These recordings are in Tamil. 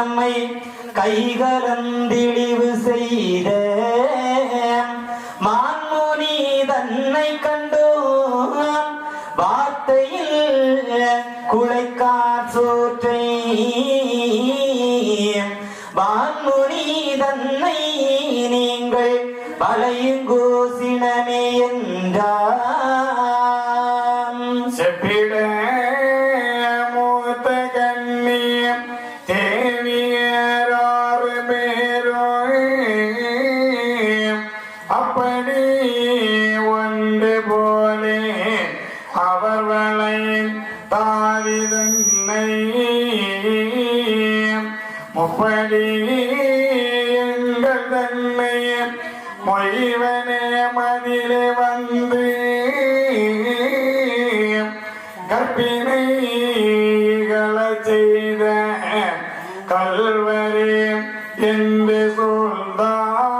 நம்மை கைகலந்திழிவு செய்த மான்முனி தன்னை கண்டோம் வார்த்தையில் குலைக்கார் சோற்றை வான்முனி தன்னை நீங்கள் பழையுங்கோசினமே என்றார். எங்கள் தன்னை மொய்வனே மதிலே வந்து கற்பினைகளை செய்த கல்வரே என்று சொல்தான்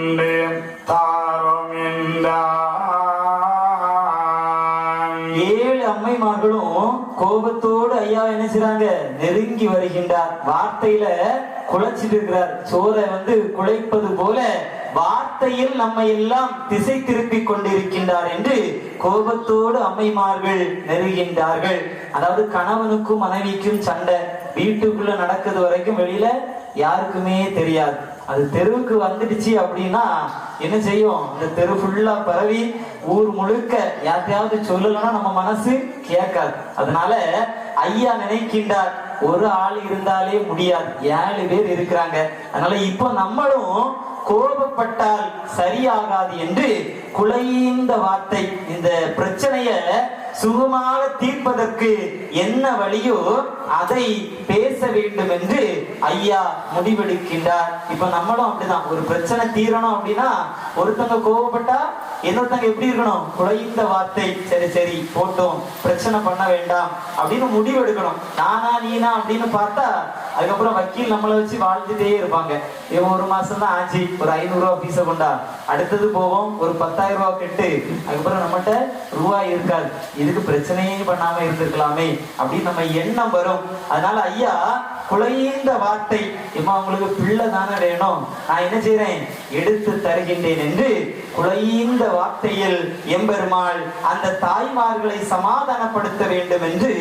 கொண்டு தாரும் ஏழு அம்மைமார்களும் கோபத்தோடு ஐயா என்ன செய்றாங்க நெருங்கி வருகின்றார் வார்த்தையில குலைச்சிட்டு இருக்கிறார் சோரை வந்து குலைப்பது போல வார்த்தையில் நம்மை எல்லாம் திசை திருப்பிக் கொண்டிருக்கின்றார் என்று கோபத்தோடு அம்மைமார்கள் நெருகின்றார்கள் அதாவது கணவனுக்கும் மனைவிக்கும் சண்டை வீட்டுக்குள்ள நடக்கிறது வரைக்கும் வெளியில யாருக்குமே தெரியாது அது தெருவுக்கு வந்துடுச்சு அப்படின்னா என்ன செய்யும்? இந்த தெரு ஃபுல்லா பரவி ஊர் முழுக்க யார்ட்டையாவது சொல்லலைன்னா நம்ம மனசு கேட்காது. அதனால ஐயா நினைக்கின்றார் ஒரு ஆள் இருந்தாலே முடியாது. ஏழு பேர் இருக்கிறாங்க. அதனால இப்போ நம்மளும் கோபப்பட்டால் சரியாகாது என்று குலைந்த வார்த்தை இந்த பிரச்சனைய சுகமாக தீர்ப்பதற்கு என்ன வழியோ அதை பேச வேண்டும் என்று ஐயா முடிவெடுக்கின்றார். இப்ப நம்மளும் அப்படிதான். ஒரு பிரச்சனை தீரணும் அப்படின்னா ஒருத்தங்க கோவப்பட்டா இன்னொருத்தங்க எப்படி இருக்கணும்? குழைந்த வார்த்தை. சரி சரி போட்டோம். பிரச்சனை பண்ண வேண்டாம் அப்படின்னு முடிவெடுக்கணும். நானா நீனா அப்படின்னு பார்த்தா அதுக்கப்புறம் வக்கீல் நம்மளை வச்சு வாழ்ந்துட்டே இருப்பாங்க. இவன் ஒரு மாசம் தான் ஆச்சு. ஒரு ஐநூறு ரூபா பீஸ கொண்டா. அடுத்தது போவோம். ஒரு பத்தாயிரம் ரூபா கெட்டு. அதுக்கப்புறம் நம்மகிட்ட ரூபாய் இருக்காது. இதுக்கு பிரச்சனையே பண்ணாம இருந்திருக்கலாமே அப்படின்னு நம்ம எண்ணம் வரும். அதனால ஐயா குலைந்த வார்த்தை. இம்மா உங்களுக்கு பிள்ளை தானே வேணும்? நான் என்ன செய்யறேன் எடுத்து தருகின்றேன் என்று குலைந்த வார்த்தையில் எம்பெருமாள் அந்த தாய்மார்களை சமாதானப்படுத்த வேண்டும் என்று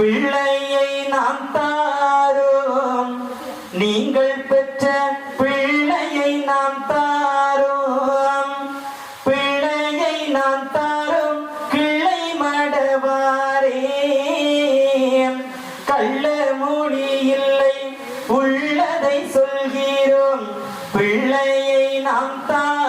பிள்ளையை நாம் தாரோம். நீங்கள் பெற்ற பிள்ளையை நாம் தாரோம். பிள்ளையை நாம் தாரோம் கிளை மடவாரே கள்ள மொழி இல்லை உள்ளதை சொல்கிறோம். பிள்ளையை நாம் தாரோம்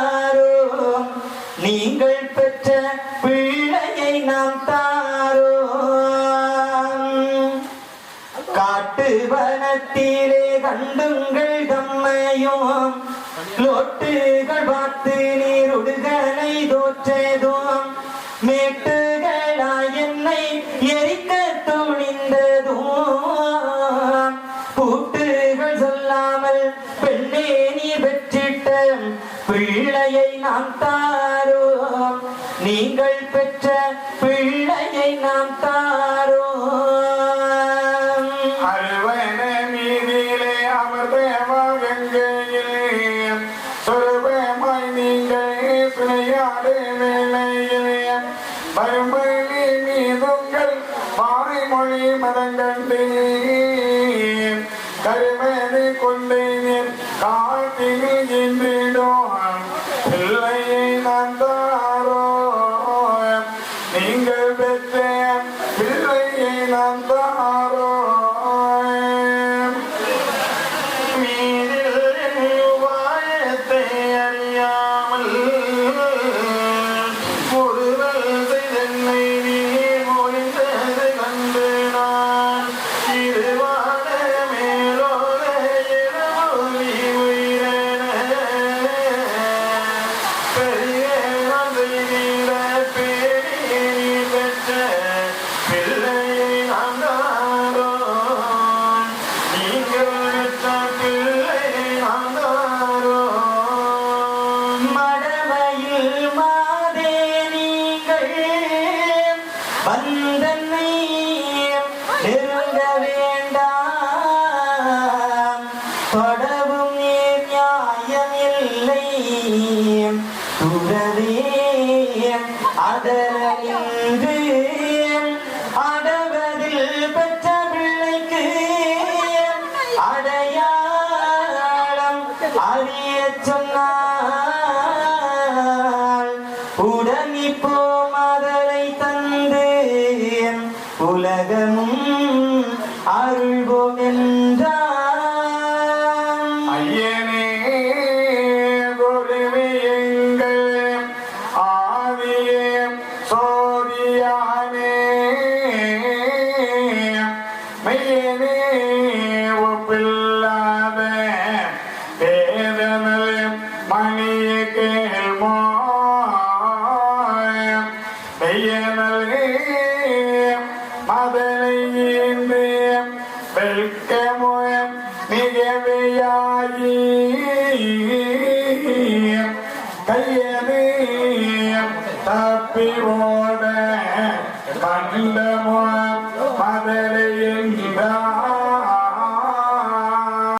தோற்றேதோம் லோட்டுகள் பார்த்து நீருடுகளை தோற்றேதோம். மேட்டுகளாய் என்னை எரிக்க துணிந்ததோம். கூட்டுகள் சொல்லாமல் பெண்ணே நீ பெற்றிட்ட பிள்ளையை நாம் தாரோம். நீங்கள் பெற்ற பிள்ளை சுலபமாய் நீங்கள் விளையாடு வேலையிலே பருமலி மீதுங்கள் பாறைமொழி மதங்கண்டு கருமதி கொண்டேன். காத்தினில் இன்று அறவே அதரிந்து அடவதில் பெற்ற பிள்ளைக்கு அடையாளம் அறிய சொன்னால் உடனி போமதரை தந்து உலகமும் அருள்வோம் என்றான். di cái